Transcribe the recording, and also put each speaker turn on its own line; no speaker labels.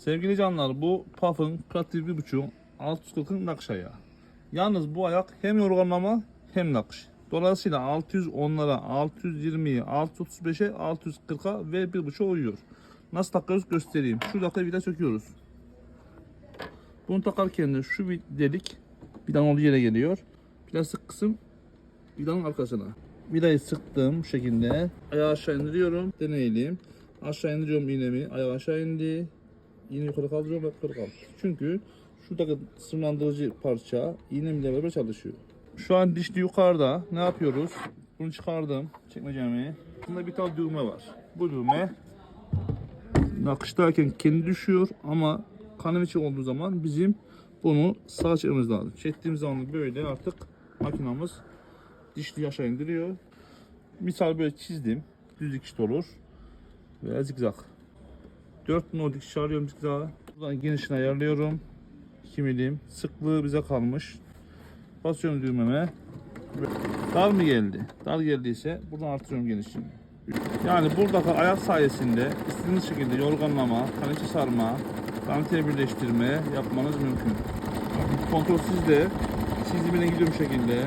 Sevgili canlar bu Puff'ın Pratik 1.5 640'ın nakış ayağı. Yalnız bu ayak hem yorganlama hem nakış. Dolayısıyla 610'lara, 620'ye, 635'e, 640'a ve 1.5'a uyuyor. Nasıl takıyoruz göstereyim. Şuradaki vida söküyoruz. Bunu takarken de şu bir delik vidanın olduğu yere geliyor. Plastik kısım vidanın arkasına. Vidayı sıktım bu şekilde. Ayağı aşağı indiriyorum. Deneyelim. Aşağı indiriyorum iğnemi. Ayağı aşağı indi. İğneyi yukarı kaldırıyorum ve yukarı kaldır. Çünkü şuradaki sınırlandırıcı parça iğnemle beraber çalışıyor. Şu an dişli yukarıda. Ne yapıyoruz? Bunu çıkardım. Çekmecemi. Bunda bir tane düğme var. Bu düğme nakışlarken kendi düşüyor ama kanım içi olduğu zaman bizim bunu sağa çekmemiz lazım. Çektiğimiz zaman böyle artık makinamız dişli aşağı indiriyor. Misal böyle çizdim. Düz dikiş olur. Veya zigzag. 4 no dikiş arıyorum zigzagı. Buradan genişini ayarlıyorum. 2 milim. Sıklığı bize kalmış. Basıyorum düğmeme. Dar mı geldi? Dar geldiyse buradan artırıyorum genişliğini. Yani buradaki ayak sayesinde istediğiniz şekilde yorganlama, kaniçi sarma, dantel birleştirme yapmanız mümkün. Kontrol sizde. Çizimine gidiyorum şekilde.